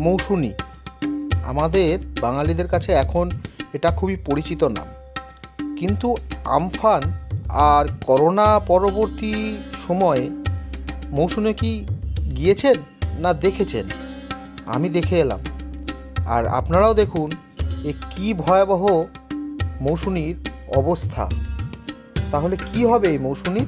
মৌসুনি। আমাদের বাঙালিদের কাছে এখন এটা খুবই পরিচিত নাম। কিন্তু আমফান আর করোনা পরবর্তী সময়ে মৌসুমে কি গিয়েছেন না দেখেছেন? আমি দেখে এলাম। আর আপনারাও দেখুন এ কী ভয়াবহ মৌসুমীর অবস্থা। তাহলে কি হবে এই মৌসুমীর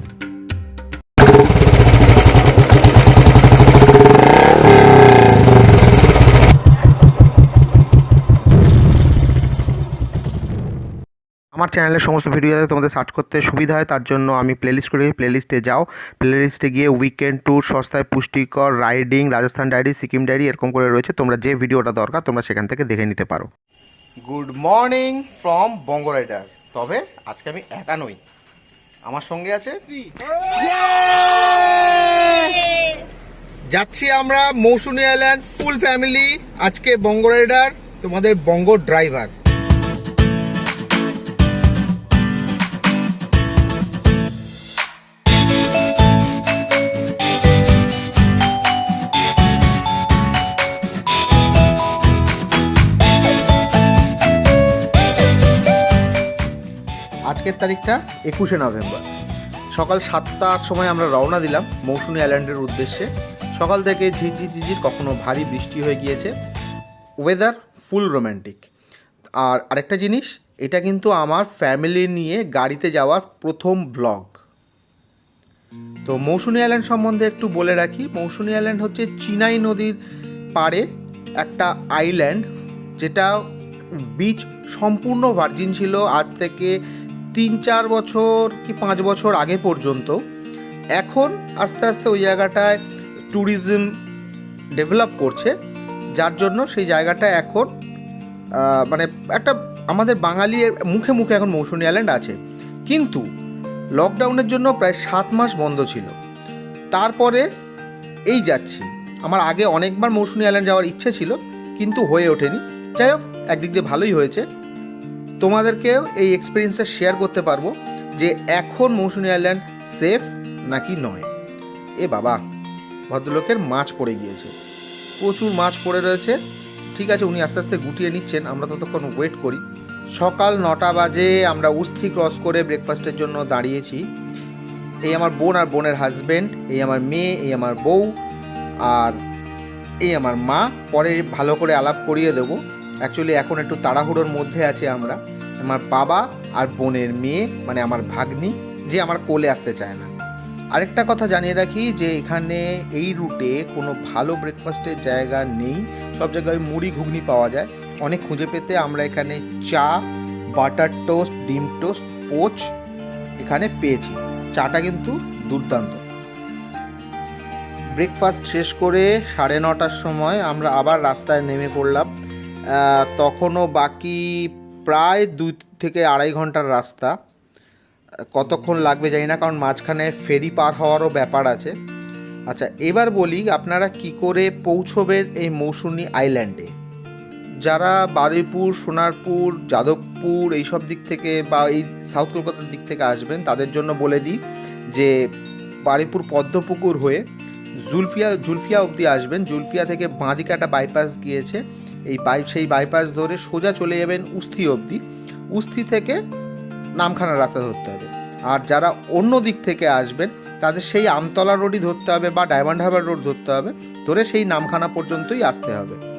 আমার চ্যানেলের সমস্ত ভিডিও যাতে তোমাদের সার্চ করতে সুবিধা হয়, তার জন্য আমি প্লেলিস্ট করে প্লেলিস্টে যাও। প্লেলিস্টে গিয়ে উইকেন্ড ট্যুর সস্তায় পুষ্টিকর riding Rajasthan diary Sikkim diary এরকম করে রয়েছে। তোমরা যে ভিডিওটা দরকার, তোমরা সেখান থেকে দেখে নিতে পারো। Good morning from Banga rider তবে আজকে আমি একা নই। আমার সঙ্গে আছে যাচ্ছি আমরা মৌসুমী আইল্যান্ড ফুল ফ্যামিলি আজকে বঙ্গ রাইডার তোমাদের বঙ্গ ড্রাইভার আজকের তারিখটা একুশে নভেম্বর। সকাল সাতটার সময় আমরা রওনা দিলাম মৌসুমী আইল্যান্ডের উদ্দেশ্যে। সকাল থেকে ঝিরঝির ঝিঝির কখনো ভারী বৃষ্টি হয়ে গিয়েছে। ওয়েদার ফুল রোম্যান্টিক আর আরেকটা জিনিস, এটা কিন্তু আমার ফ্যামিলি নিয়ে গাড়িতে যাওয়ার প্রথম ব্লগ তো মৌসুমী আইল্যান্ড সম্বন্ধে একটু বলে রাখি, মৌসুমী আইল্যান্ড হচ্ছে চিনাই নদীর পাড়ে একটা আইল্যান্ড, যেটা বিচ সম্পূর্ণ ভার্জিন ছিল। আজ থেকে তিন চার বছর কি পাঁচ বছর আগে পর্যন্ত, এখন আস্তে আস্তে ওই জায়গাটায় ট্যুরিজম ডেভেলপ করছে, যার জন্য সেই জায়গাটা এখন মানে একটা আমাদের বাঙালির মুখে মুখে এখন মৌসুমী আইল্যান্ড আছে। কিন্তু লকডাউনের জন্য প্রায় সাত মাস বন্ধ ছিল। তারপরে এই যাচ্ছি। আমার আগে অনেকবার মৌসুমী আইল্যান্ড যাওয়ার ইচ্ছে ছিল, কিন্তু হয়ে ওঠেনি। যাই হোক, একদিক দিয়ে ভালোই হয়েছে। তোমাদেরকেও এই এক্সপিরিয়েন্সটা শেয়ার করতে পারব যে এখন মৌসুমী আইল্যান্ড সেফ নাকি নয়। এ বাবা, ভদ্রলোকের মাছ পড়ে গিয়েছে। প্রচুর মাছ পড়ে রয়েছে। ঠিক আছে, উনি আস্তে আস্তে গুটিয়ে নিচ্ছেন, আমরা ততক্ষণ ওয়েট করি। সকাল নটা বাজে, আমরা উস্থি ক্রস করে ব্রেকফাস্টের জন্য দাঁড়িয়েছি। এই আমার বোন আর বোনের হাজবেন্ড এই আমার মেয়ে, এই আমার বউ, আর এই আমার মা। পরে ভালো করে আলাপ করিয়ে দেবো। অ্যাকচুয়ালি এখন একটু তাড়াহুড়োর মধ্যে আছে আমরা। আমার বাবা আর বোনের মেয়ে মানে আমার ভাগ্নি, যে আমার কোলে আসতে চায় না। আরেকটা কথা জানিয়ে রাখি যে এখানে এই রুটে কোনো ভালো ব্রেকফাস্টের জায়গা নেই। সব জায়গায় মুড়ি ঘুগনি পাওয়া যায়। অনেক খুঁজে পেতে আমরা এখানে চা, বাটার টোস্ট, ডিম টোস্ট, পোচ এখানে পেয়েছি। চাটা কিন্তু দুর্দান্ত। ব্রেকফাস্ট শেষ করে সাড়ে নটার সময় আমরা আবার রাস্তায় নেমে পড়লাম। তখনও বাকি প্রায় দুই থেকে আড়াই ঘণ্টার রাস্তা। কতক্ষণ লাগবে জানি না কারণ মাঝখানে ফেরি পার হওয়ারও ব্যাপার আছে। আচ্ছা এবার বলি আপনারা কি করে পৌঁছবেন এই মৌসুমী আইল্যান্ডে? যারা বারুইপুর সোনারপুর যাদবপুর এইসব দিক থেকে বা এই সাউথ কলকাতার দিক থেকে আসবেন তাদের জন্য বলে দিই যে বারুইপুর পদ্মপুকুর হয়ে জুলফিয়া জুলফিয়া অবধি আসবেন। জুলফিয়া থেকে বাঁদিকে একটা বাইপাস গিয়েছে। এই বাই সেই বাইপাস ধরে সোজা চলে যাবেন উস্থি অবধি। উস্থি থেকে নামখানা রাস্তা ধরতে হবে। আর যারা অন্য দিক থেকে আসবেন, তাদের সেই আমতলা রোডই ধরতে হবে বা ডায়মন্ড হারবার রোড ধরতে হবে। ধরে সেই নামখানা পর্যন্তই আসতে হবে।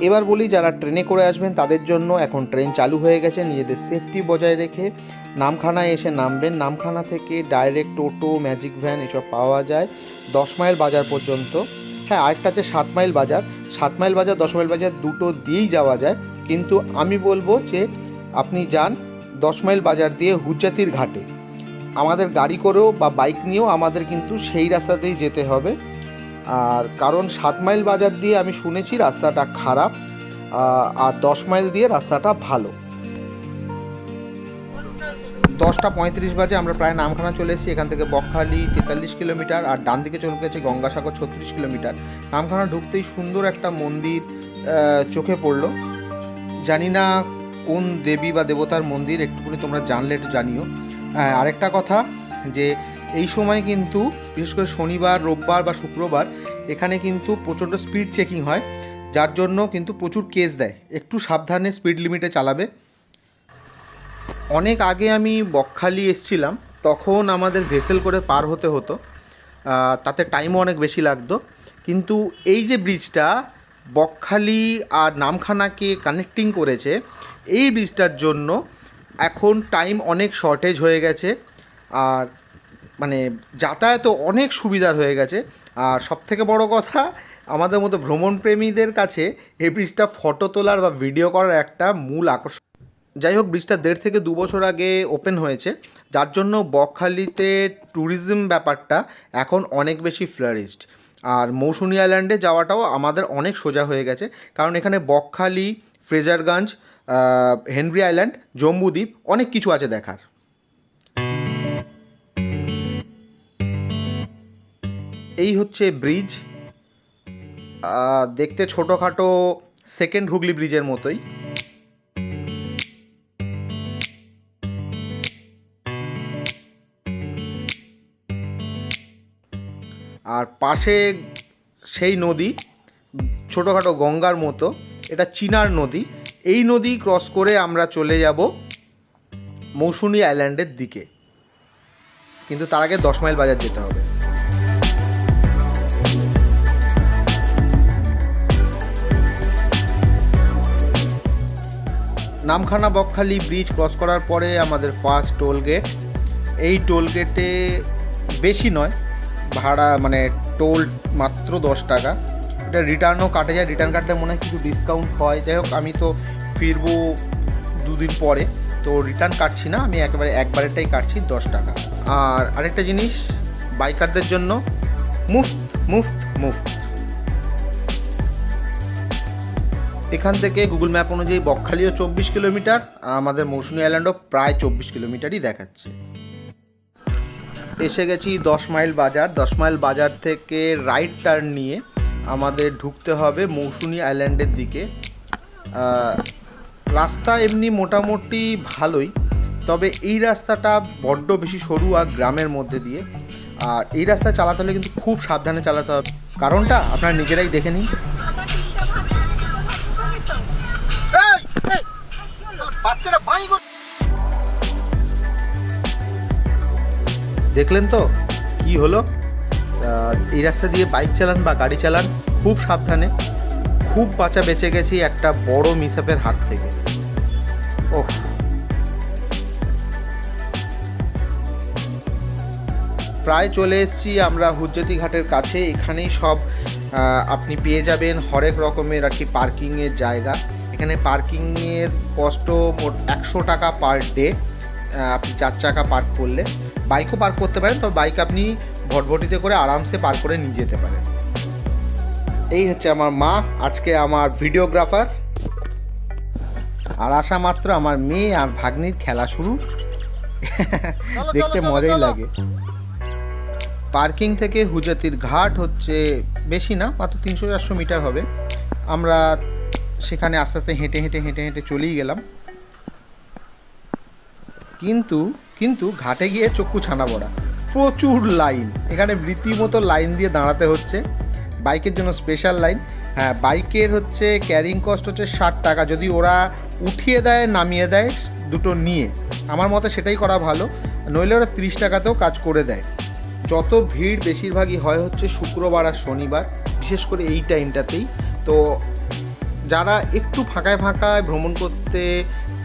এবার বলি, যারা ট্রেনে করে আসবেন, তাদের জন্য এখন ট্রেন চালু হয়ে গেছে। নিজেদের সেফটি বজায় রেখে নামখানায় এসে নামবেন। নামখানা থেকে ডাইরেক্ট টোটো ম্যাজিক ভ্যান এসব পাওয়া যায়। দশ মাইল বাজার পর্যন্ত। হ্যাঁ আরেকটা আছে সাত মাইল বাজার। সাত মাইল বাজার, দশ মাইল বাজার দুটো দিয়েই যাওয়া যায়। কিন্তু আমি বলব যে আপনি যান দশ মাইল বাজার দিয়ে হুজ্জাতির ঘাটে। আমাদের গাড়ি করেও বা বাইক নিয়েও আমাদের কিন্তু সেই রাস্তাতেই যেতে হবে। আর কারণ সাত মাইল বাজার দিয়ে আমি শুনেছি রাস্তাটা খারাপ আর দশ মাইল দিয়ে রাস্তাটা ভালো। দশটা পঁয়ত্রিশ বাজে আমরা প্রায় নামখানা চলে এসেছি, এখান থেকে বকখালি তেতাল্লিশ কিলোমিটার আর ডান দিকে চলে গেছে গঙ্গাসাগর ছত্রিশ কিলোমিটার। নামখানা ঢুকতেই সুন্দর একটা মন্দির চোখে পড়ল। জানি না কোন দেবী বা দেবতার মন্দির, একটুখানি তোমরা জানলে একটু জানিও। হ্যাঁ আরেকটা কথা যে এই সময় কিন্তু, বিশেষ করে শনিবার, রোববার বা শুক্রবার, এখানে কিন্তু প্রচণ্ড স্পিড চেকিং হয়, যার জন্য কিন্তু প্রচুর কেস দেয়। একটু সাবধানে স্পিড লিমিটে চালাবে। অনেক আগে আমি বকখালি এসছিলাম, তখন আমাদের ভেসেল করে পার হতে হতো। তাতে টাইমও অনেক বেশি লাগতো। কিন্তু এই যে ব্রিজটা বকখালি আর নামখানাকে কানেক্টিং করেছে, এই ব্রিজটার জন্য এখন টাইম অনেক শর্টেজ হয়ে গেছে। আর মানে যাতায়াতও অনেক সুবিধার হয়ে গেছে। আর সবথেকে বড় কথা, আমাদের মতো ভ্রমণপ্রেমীদের কাছে এই ব্রিজটা ফটো তোলার বা ভিডিও করার একটা মূল আকর্ষণ যাই হোক, ব্রিজটা দেড় থেকে দু বছর আগে ওপেন হয়েছে। যার জন্য বকখালিতে ট্যুরিজম ব্যাপারটা এখন অনেক বেশি ফ্লারিস্ট আর মৌসুনি আইল্যান্ডে যাওয়াটাও আমাদের অনেক সোজা হয়ে গেছে। কারণ এখানে বকখালি, ফ্রেজারগঞ্জ হেনরি আইল্যান্ড জম্বুদ্বীপ অনেক কিছু আছে দেখার। এই হচ্ছে ব্রিজ দেখতে ছোটোখাটো সেকেন্ড হুগলি ব্রিজের মতোই। পাশে সেই নদী, ছোটোখাটো গঙ্গার মতো, এটা চিনার নদী। এই নদী ক্রস করে আমরা চলে যাব মৌসুনি আইল্যান্ডের দিকে। কিন্তু তার আগে দশ মাইল বাজার যেতে হবে। নামখানা বকখালি ব্রিজ ক্রস করার পরে আমাদের ফার্স্ট টোল গেট এই টোল গেটে বেশি নয় ভাড়া মানে টোল মাত্র দশ টাকা। এটা রিটার্নও কাটে যায়, রিটার্ন কাটলে মনে হয় কিছু ডিসকাউন্ট হয়। যাই হোক, আমি তো ফিরবো দুদিন পরে। তো রিটার্ন কাটছি না, আমি একেবারে একবারেরটাই কাটছি দশ টাকা। আর আরেকটা জিনিস, বাইকারদের জন্য মুফত মুফত মুফত। এখান থেকে গুগল ম্যাপ অনুযায়ী বকখালিও চব্বিশ কিলোমিটার, আর আমাদের মৌসুমী আইল্যান্ডও প্রায় চব্বিশ কিলোমিটারই দেখাচ্ছে। এসে গেছি দশ মাইল বাজার। দশ মাইল বাজার থেকে রাইট টার্ন নিয়ে আমাদের ঢুকতে হবে মৌসুমী আইল্যান্ডের দিকে। রাস্তা এমনি মোটামুটি ভালোই, তবে এই রাস্তাটা বড্ড বেশি সরু আর গ্রামের মধ্যে দিয়ে। আর এই রাস্তা চালাতে হলে কিন্তু খুব সাবধানে চালাতে হবে। কারণটা আপনারা নিজেরাই দেখে নিন। দেখলেন তো? কি হলো? এই রাস্তা দিয়ে বাইক চালান বা গাড়ি চালান, খুব সাবধানে। খুব বাঁচা বেঁচে গেছি একটা বড় মিসাপের হাত থেকে। ওহ। প্রায় চলে এসেছি আমরা হুজ্জতি ঘাটের কাছে। এখানেই সব আপনি পেয়ে যাবেন হরেক রকমের আর কি পার্কিংয়ের জায়গা। এখানে পার্কিংয়ের কষ্ট মোট একশো টাকা পার ডে। আপনি চার চাকা পার্ক করলে বাইকও পার্ক করতে পারেন তবে বাইক আপনি ভটভটিতে করে আরামসে পার্ক করে নিয়ে যেতে পারেন। এই হচ্ছে আমার মা আজকে আমার ভিডিওগ্রাফার আর আসা মাত্র আমার মেয়ে আর ভাগ্নির খেলা শুরু। দেখতে মজাই লাগে। পার্কিং থেকে হুজাতির ঘাট হচ্ছে বেশি না মাত্র তিনশো চারশো মিটার হবে। আমরা সেখানে আস্তে আস্তে হেঁটে হেঁটে হেঁটে হেঁটে চলেই গেলাম। কিন্তু কিন্তু ঘাটে গিয়ে চক্ষু ছানা পড়া। প্রচুর লাইন। এখানে রীতিমতো লাইন দিয়ে দাঁড়াতে হচ্ছে। বাইকের জন্য স্পেশাল লাইন। হ্যাঁ বাইকের হচ্ছে ক্যারিং কস্ট হচ্ছে ষাট টাকা। যদি ওরা উঠিয়ে দেয়, নামিয়ে দেয়, দুটো নিয়ে। আমার মতে সেটাই করা ভালো। নইলে ওরা তিরিশ টাকাতেও কাজ করে দেয়। যত ভিড় বেশিরভাগই হয় হচ্ছে শুক্রবার আর শনিবার, বিশেষ করে এই টাইমটাতেই তো যারা একটু ফাঁকায় ফাঁকায় ভ্রমণ করতে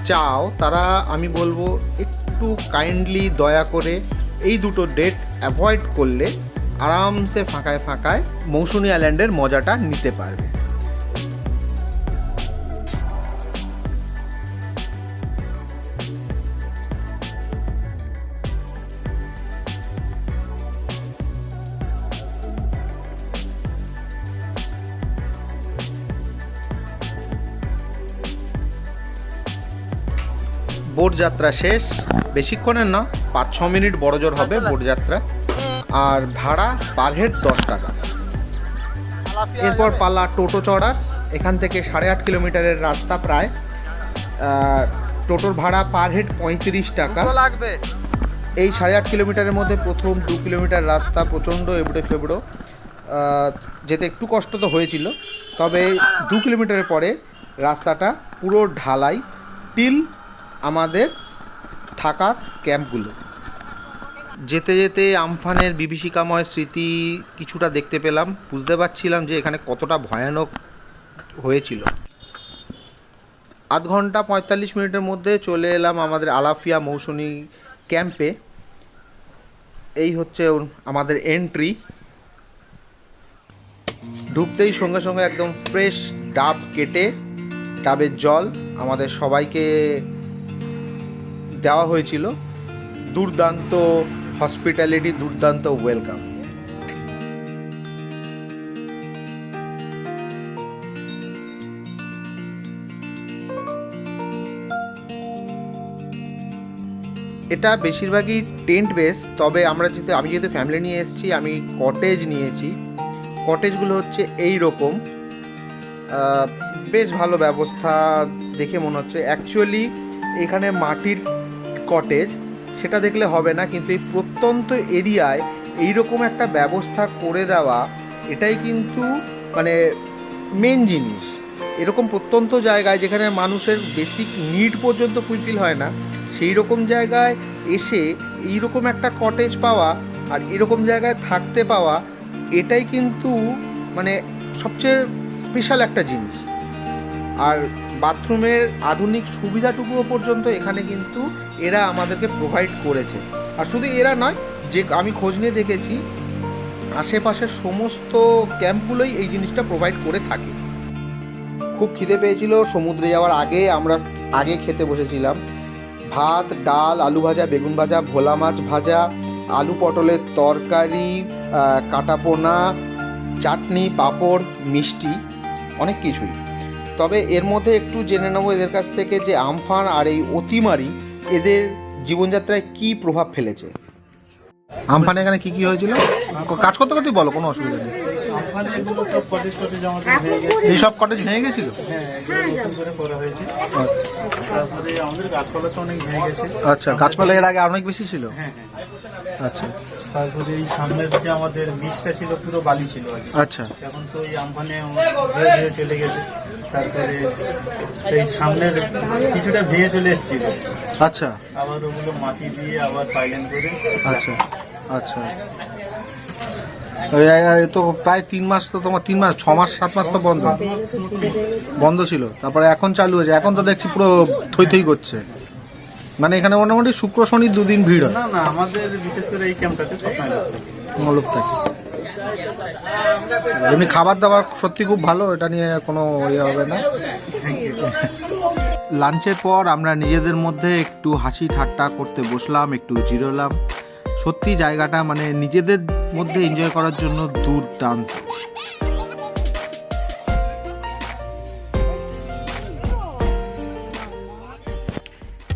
চাও, তারা, আমি বলব, একটু কাইন্ডলি দয়া করে এই দুটো ডেট অ্যাভয়েড করলে আরামসে ফাঁকায় ফাঁকায় মৌসুমী আইল্যান্ডের মজাটা নিতে পারবে। বোট যাত্রা শেষ। বেশিক্ষণের না পাঁচ ছ মিনিট বড় জোর হবে বোট যাত্রা। আর ভাড়া পার হেড দশ টাকা। এরপর পালা টোটো চড়ার। এখান থেকে সাড়ে আট কিলোমিটারের রাস্তা প্রায়। টোটোর ভাড়া পার হেড পঁয়ত্রিশ টাকা। লাগবে। এই সাড়ে আট কিলোমিটারের মধ্যে প্রথম দু কিলোমিটার রাস্তা প্রচণ্ড এবড়ো ফেবড়ো যেতে একটু কষ্ট তো হয়েছিল। তবে দু কিলোমিটারের পরে রাস্তাটা পুরো ঢালাই। টিল আমাদের থাকার ক্যাম্পগুলো। যেতে যেতে আমফানের বিভীষিকাময় স্মৃতি কিছুটা দেখতে পেলাম। বুঝতে পারছিলাম যে এখানে কতটা ভয়ানক হয়েছিল। আধ ঘণ্টা পঁয়তাল্লিশ মিনিটের মধ্যে চলে এলাম আমাদের আলাফিয়া মৌসুমী ক্যাম্পে। এই হচ্ছে আমাদের এন্ট্রি ঢুকতেই সঙ্গে সঙ্গে একদম ফ্রেশ ডাব কেটে, ডাবের জল, আমাদের সবাইকে দেওয়া হয়েছিল। দুর্দান্ত হসপিটালিটি দুর্দান্ত ওয়েলকাম এটা বেশিরভাগই টেন্ট বেস তবে আমরা যেহেতু, আমি যেহেতু ফ্যামিলি নিয়ে এসেছি, আমি কটেজ নিয়েছি। কটেজগুলো হচ্ছে এই রকম বেশ ভালো ব্যবস্থা দেখে মনে হচ্ছে। অ্যাকচুয়ালি এখানে মাটির কটেজ সেটা দেখলে হবে না, কিন্তু এই প্রত্যন্ত এরিয়ায় এইরকম একটা ব্যবস্থা করে দেওয়া, এটাই কিন্তু মানে মেন জিনিস। এরকম প্রত্যন্ত জায়গায় যেখানে মানুষের বেসিক নিড পর্যন্ত ফুলফিল হয় না সেই রকম জায়গায় এসে এইরকম একটা কটেজ পাওয়া আর এরকম জায়গায় থাকতে পাওয়া, এটাই কিন্তু মানে সবচেয়ে স্পেশাল একটা জিনিস। আর বাথরুমের আধুনিক সুবিধাটুকুও পর্যন্ত এখানে কিন্তু এরা আমাদেরকে প্রোভাইড করেছে। আর শুধু এরা নয়, যে আমি খোঁজ নিয়ে দেখেছি, আশেপাশের সমস্ত ক্যাম্পগুলোই এই জিনিসটা প্রোভাইড করে থাকে। খুব খিদে পেয়েছিল, সমুদ্রে যাওয়ার আগে আমরা আগে খেতে বসেছিলাম। ভাত, ডাল, আলু ভাজা, বেগুন ভাজা, ভোলা মাছ ভাজা, আলু পটলের তরকারি কাটাপোনা, চাটনি, পাঁপড়, মিষ্টি, অনেক কিছুই। তবে এর মধ্যে একটু জেনে নেব এদের কাছ থেকে যে আমফান আর এই অতিমারি এদের জীবনযাত্রায় কি প্রভাব ফেলেছে? আমফান এখানে কি কি হয়েছিল? কাজ করতে করতেই বলো কোনো অসুবিধা নেই। সব কটেজ ভেঙে এই সব কটেজ ভেঙে গেছিল হ্যাঁ আচ্ছা গাছপালা এর আগে অনেক বেশি ছিল? হ্যাঁ হ্যাঁ। আচ্ছা। তারপরে এই সামনের যে আমাদের বীজটা ছিল পুরো বালি ছিল আগে আচ্ছা। এখন তো এই আমফানে ধীরে ধীরে চলে গেছে। তারপরে এই সামনের কিছুটা ভেঙে চলে এসেছিল। আচ্ছা। আবার ওগুলো মাটি দিয়ে আবার পাইলেন করে। আচ্ছা আচ্ছা। তো প্রায় তিন মাস তো তোমার তিন মাস ছ মাস সাত মাস তো বন্ধ? বন্ধ ছিল। তারপরে এখন চালু হয়েছে। এখন তো দেখছি পুরো থই থই করছে। মানে এখানে মোটামুটি শুক্র শনি দুদিন ভিড় হয়। না না আমাদের বিশেষ করে এই ক্যাম্পটাতে সবসময় লোক থাকে। মলক থাকে। এমনি খাবার দাবার সত্যি খুব ভালো এটা নিয়ে কোনো ইয়ে হবে না। লাঞ্চের পর আমরা নিজেদের মধ্যে একটু হাসি ঠাট্টা করতে বসলাম একটু জিরোলাম সত্যি জায়গাটা মানে নিজেদের মধ্যে এনজয় করার জন্য দুর্দান্ত।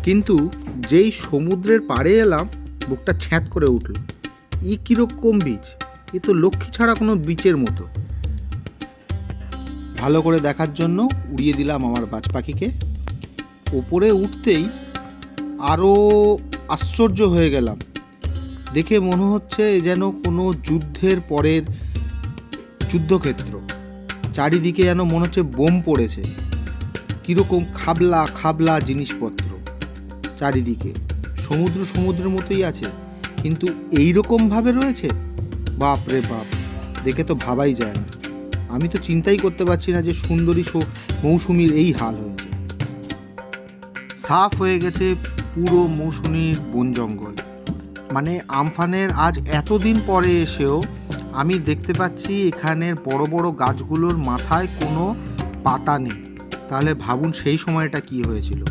কিন্তু যেই সমুদ্রের পাড়ে এলাম, বুকটা ছ্যাঁত করে উঠল। ই কীরকম বীচ এ তো লক্ষ্মী ছাড়া কোনো বীচের মতো। ভালো করে দেখার জন্য উড়িয়ে দিলাম আমার বাজ পাখিকে। ওপরে উঠতেই আরও আশ্চর্য হয়ে গেলাম। দেখে মনে হচ্ছে যেন কোনো যুদ্ধের পরের যুদ্ধক্ষেত্র। চারিদিকে যেন মনে হচ্ছে বোম পড়েছে। কীরকম খাবলা খাবলা জিনিসপত্র। চারিদিকে। সমুদ্র সমুদ্রের মতোই আছে, কিন্তু এই রকমভাবে রয়েছে? বাপ রে বাপ, দেখে তো ভাবাই যায় না। আমি তো চিন্তাই করতে পারছি না যে সুন্দরী মৌসুমীর এই হাল হয়েছে। সাফ হয়ে গেছে পুরো মৌসুমীর বন জঙ্গল। মানে আমফানের আজ এতদিন পরে এসেও আমি দেখতে পাচ্ছি এখানের বড় বড় গাছগুলোর মাথায় কোনো পাতা নেই। তাহলে ভাবুন সেই সময়টা কি হয়েছিল।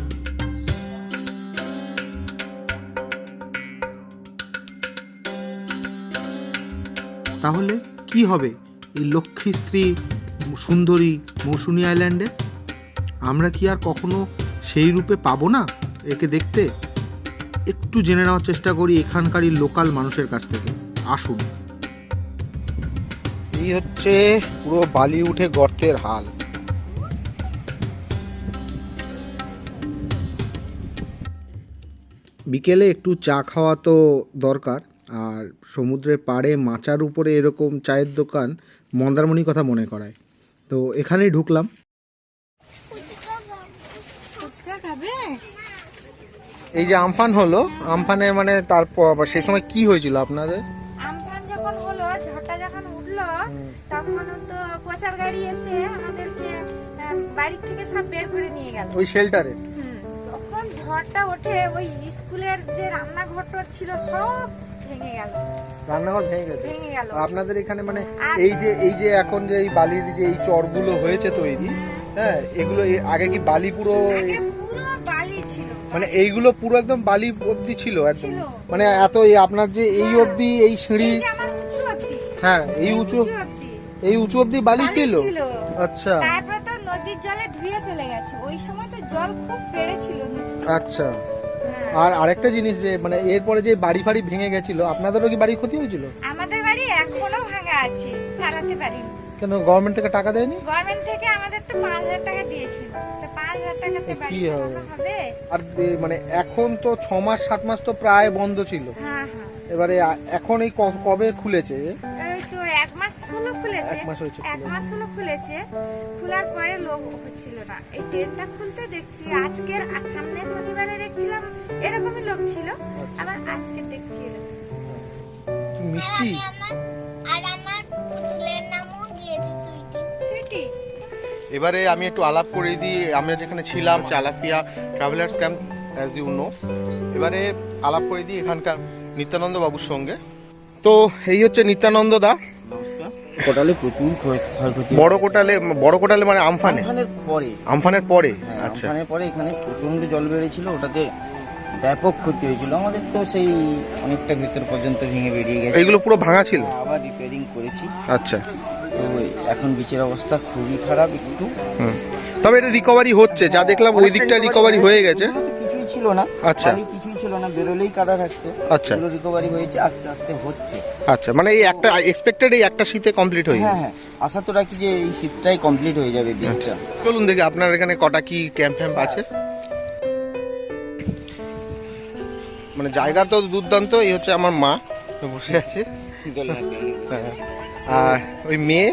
তাহলে কি হবে? এই লক্ষ্মীশ্রী সুন্দরী মৌসুমী আইল্যান্ডে? আমরা কি আর কখনো সেই রূপে পাবো না একে দেখতে? একটু জেনে নেওয়ার চেষ্টা করি এখানকারই লোকাল মানুষের কাছ থেকে। আসুন। এই হচ্ছে পুরো বালি উঠে গর্তের হাল। বিকেলে একটু চা খাওয়া তো দরকার। আর সমুদ্রের পাড়ে মাচার উপরে এরকম চায়ের দোকান মন্দারমণির কথা মনে করায়। তো এখানেই ঢুকলাম। এই যে আমফান হলো আমফানের মানে তারপর আবার সেই সময় কি হয়েছিল আপনাদের? আমফান যখন হলো ঝড়টা যখন উঠল তখন তো প্রচার গাড়ি এসে আমাদেরকে বাড়ি থেকে সব বের করে নিয়ে গেল। ওই শেল্টারে? হুম, ঝড়টা ওঠে ওই স্কুলের যে রান্নাঘরটা ছিল সব ভেঙে গেল। রান্নাঘর ভেঙে গেছে? আপনাদের এখানে মানে এই যে এই যে এখন যে এই বালির যে এই চরগুলো হয়েছে তৈরি হ্যাঁ এগুলো আগে কি বালি পুরো বালি ছিল। মানে এইগুলো পুরো একদম বালি অবধি ছিল একদম মানে এত এই আপনার যে এই অবধি এই সিঁড়ি হ্যাঁ এই উঁচু এই উঁচু অবধি বালি ছিল। আচ্ছা। তারপরে তো নদীর জলে ধুয়ে চলে গেছে। ওই সময় তো জল খুব বেড়েছিল। আচ্ছা। হ্যাঁ। আর আরেকটা জিনিস যে মানে এরপরে যে বাড়ি ফাড়ি ভেঙে গেছিল আপনাদেরও কি বাড়ি ক্ষতি হয়েছিল? আমাদের বাড়ি এখনও ভাঙা আছে সারাতে পারিনি কেন গভর্নমেন্ট থেকে টাকা দেয়নি? গভর্নমেন্ট থেকে আমাদের তো পাঁচ হাজার টাকা দিয়েছিল। তো পাঁচ হাজার টাকাতে বাড়ি কি হবে? আর মানে এখন তো ছ মাস সাত মাস তো প্রায় বন্ধ ছিল। হ্যাঁ হ্যাঁ। এবারে এখন এই কবে খুলেছে? হলো খুলেছে এক মাস হয়েছে এক খুলে। মাস হলো খুলেছে খোলার পরে লোক হচ্ছিল না। এই ট্রেনটা খুলতে দেখছি আজকের সামনে শনিবারে দেখছিলাম এরকমই লোক ছিল আচ্ছা। আবার আজকে দেখছি মিষ্টি? আর আমার পুতুলের নামও দিয়েছে সুইটি। সুইটি? এবারে আমি একটু আলাপ করে দিই আমরা যেখানে ছিলাম চালাফিয়া travellers camp as you know এবারে আলাপ করে দিই এখানকার নিত্যানন্দ বাবুর সঙ্গে। তো এই হচ্ছে নিত্যানন্দ দা। কোটালে প্রচুর ক্ষয়- ক্ষয়ক্ষতি বড় কোটালে বড় কোটালে মানে আমফানে? আমফানের পরে। আমফানের পরে? হ্যাঁ, আচ্ছা। আমফানের পরে এখানে প্রচণ্ড জল বেড়েছিল ওটাতে ব্যাপক ক্ষতি হয়েছিল। আমাদের তো সেই অনেকটা ভেতর পর্যন্ত ভেঙে বেরিয়ে গেছে। এইগুলো পুরো ভাঙা ছিল? হ্যাঁ, আবার রিপেয়ারিং করেছি। আচ্ছা। তো এখন বিচের অবস্থা খুবই খারাপ একটু। হুম। তবে এটা রিকভারি হচ্ছে যা দেখলাম ওই দিকটা রিকভারি হয়ে গেছে। কিছুই ছিল না। আচ্ছা। কিছুই ছিল না বেরোলেই কাদা থাকতো। আচ্ছা। এগুলো রিকভারি হয়েছে আস্তে আস্তে হচ্ছে। আচ্ছা মানে এই একটা এক্সপেক্টেড এই একটা শীতে কমপ্লিট হয়ে হ্যাঁ হ্যাঁ। আশা তো রাখি যে এই শীতটাই কমপ্লিট হয়ে যাবে বীজটা চলুন দেখি আপনার এখানে কটা কি ক্যাম্প ফ্যাম্প আছে? মানে জায়গা তো দুর্দান্ত এই হচ্ছে আমার মা বসে আছে। হ্যাঁ। আর ওই মেয়ে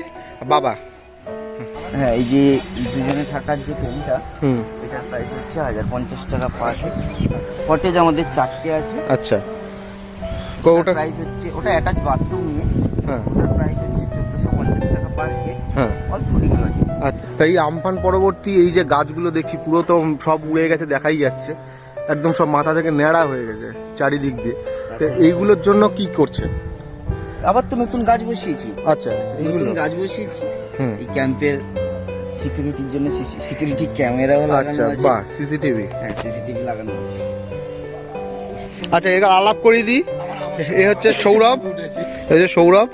বাবা। হ্যাঁ এই যে দুজনে থাকার যে হুম। এটার প্রাইস হচ্ছে হাজার পঞ্চাশ টাকা পার হেড কটেজ আমাদের চারটে আছে। আচ্ছা। তো ওটা প্রাইস হচ্ছে ওটা অ্যাটাচ বাথরুম নিয়ে হ্যাঁ। ওটার প্রাইস হচ্ছে চোদ্দোশো পঞ্চাশ টাকা পার হেড হ্যাঁ। অল ফুডিং লজে আচ্ছা তাই আমফান পরবর্তী এই যে গাছগুলো দেখছি পুরো তো সব উড়ে গেছে দেখাই যাচ্ছে। একদম সব মাথা থেকে ন্যাড়া হয়ে গেছে চারিদিক দিয়ে। তো এইগুলোর জন্য কি করছেন? আবার তো নতুন গাছ বসিয়েছি। আচ্ছা নতুন গাছ বসিয়েছি। এই ক্যাম্পের সিকিউরিটির জন্য সিকিউরিটি ক্যামেরাও লাগানো আচ্ছা আছে। বাহ সিসিটিভি হ্যাঁ সিসিটিভি লাগানো আছে। আচ্ছা এবার আলাপ করিয়ে দিই। এ হচ্ছে সৌরভ। এই যে সৌরভ।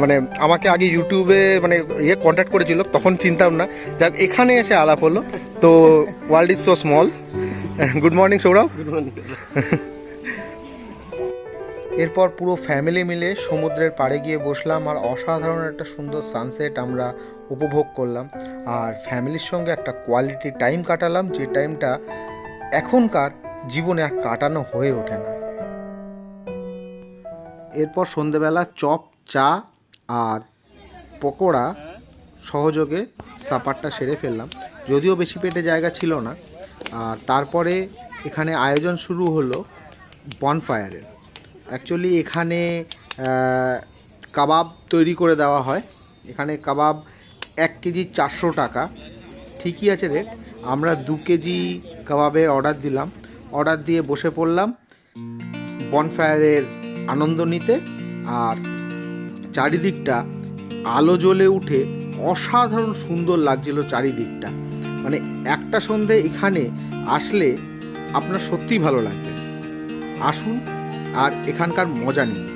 মানে আমাকে আগে ইউটিউবে মানে ইয়ে কন্ট্যাক্ট করেছিল তখন চিনতাম না। যাক এখানে এসে আলাপ হলো। তো world is so small good morning Sourav. এরপর পুরো ফ্যামিলি মিলে সমুদ্রের পাড়ে গিয়ে বসলাম আর অসাধারণ একটা সুন্দর সানসেট আমরা উপভোগ করলাম। আর ফ্যামিলির সঙ্গে একটা কোয়ালিটি টাইম কাটালাম, যে টাইমটা এখনকার জীবনে আর কাটানো হয়ে ওঠে না। এরপর সন্ধেবেলা চপ, চা আর পকোড়া সহযোগে সাপারটা সেরে ফেললাম। যদিও বেশি পেটে জায়গা ছিল না। আর তারপরে এখানে আয়োজন শুরু হলো বনফায়ারের অ্যাকচুয়ালি এখানে কাবাব তৈরি করে দেওয়া হয়। এখানে কাবাব এক কেজি চারশো টাকা। ঠিকই আছে রে। আমরা দু কেজি কাবাবের অর্ডার দিলাম। অর্ডার দিয়ে বসে পড়লাম। বনফায়ারের আনন্দ নিতে। আর চারিদিকটা আলো জ্বলে উঠে অসাধারণ সুন্দর লাগছিল চারিদিকটা। মানে একটা সন্ধে এখানে আসলে আপনার সত্যিই ভালো লাগবে। আসুন আর এখানকার মজা নিন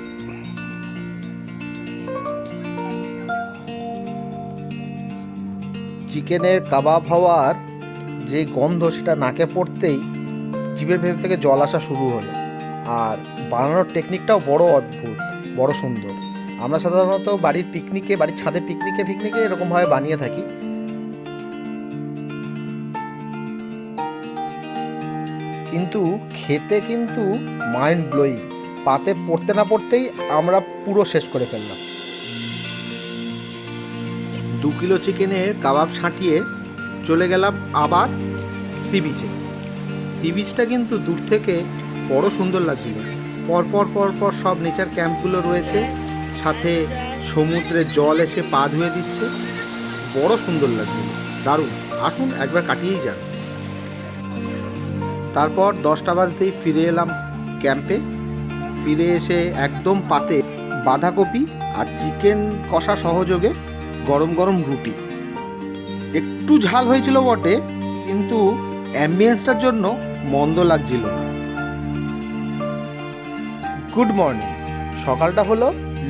চিকেনের কাবাব হওয়ার যে গন্ধ সেটা নাকে পড়তেই জিভের ভেতর থেকে জল আসা শুরু হলো। আর বানানোর টেকনিকটাও বড় অদ্ভুত, বড় সুন্দর। আমরা সাধারণত বাড়ির পিকনিকে বাড়ির ছাদে পিকনিকে ফিকনিকে এরকমভাবে বানিয়ে থাকি। কিন্তু খেতে কিন্তু মাইন্ড ব্লোয়িং পাতে পড়তে না পড়তেই আমরা পুরো শেষ করে ফেললাম। দু কিলো চিকেনের কাবাব ছাঁটিয়ে চলে গেলাম আবার সি বিচে সি বিচটা কিন্তু দূর থেকে বড় সুন্দর লাগছিল। পর পর পর পর সব নেচার ক্যাম্পগুলো রয়েছে। সাথে সমুদ্রের জল এসে পা ধুয়ে দিচ্ছে। বড় সুন্দর লাগছিল। দারুণ। আসুন একবার কাটিয়েই যান। তারপর দশটা বাজতেই ফিরে এলাম ক্যাম্পে। ফিরে এসে একদম পাতে বাঁধাকপি আর চিকেন কষা সহযোগে গরম গরম রুটি। একটু ঝাল হয়েছিল বটে, কিন্তু অ্যাম্বিয়েন্সটার জন্য মন্দ লাগছিল না। গুড মর্নিং সকালটা হলো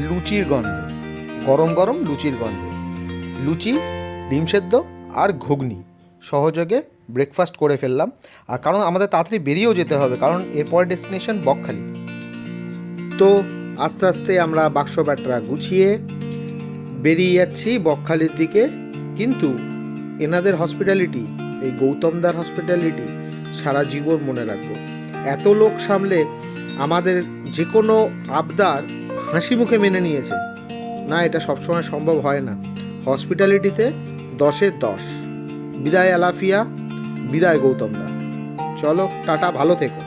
লুচির গন্ধ, গরম গরম লুচির গন্ধ। লুচি, ডিম সেদ্ধ আর ঘুগনি সহযোগে ব্রেকফাস্ট করে ফেললাম। আর কারণ আমাদের তাড়াতাড়ি বেরিয়েও যেতে হবে, কারণ এরপরের ডেস্টিনেশন বকখালি। তো আস্তে আস্তে আমরা বাক্স ব্যাটরা গুছিয়ে বেরিয়ে যাচ্ছি বকখালির দিকে। কিন্তু এনাদের হসপিটালিটি এই গৌতমদার হসপিটালিটি সারা জীবন মনে রাখব। এত লোক সামলে আমাদের যে কোনো আবদার হাসি মুখে মেনে নিয়েছে। না, এটা সবসময় সম্ভব হয় না। হসপিটালিটিতে দশের দশ। বিদায়, আলাফিয়া। বিদায় গৌতমদা চলো টাটা ভালো থেকো।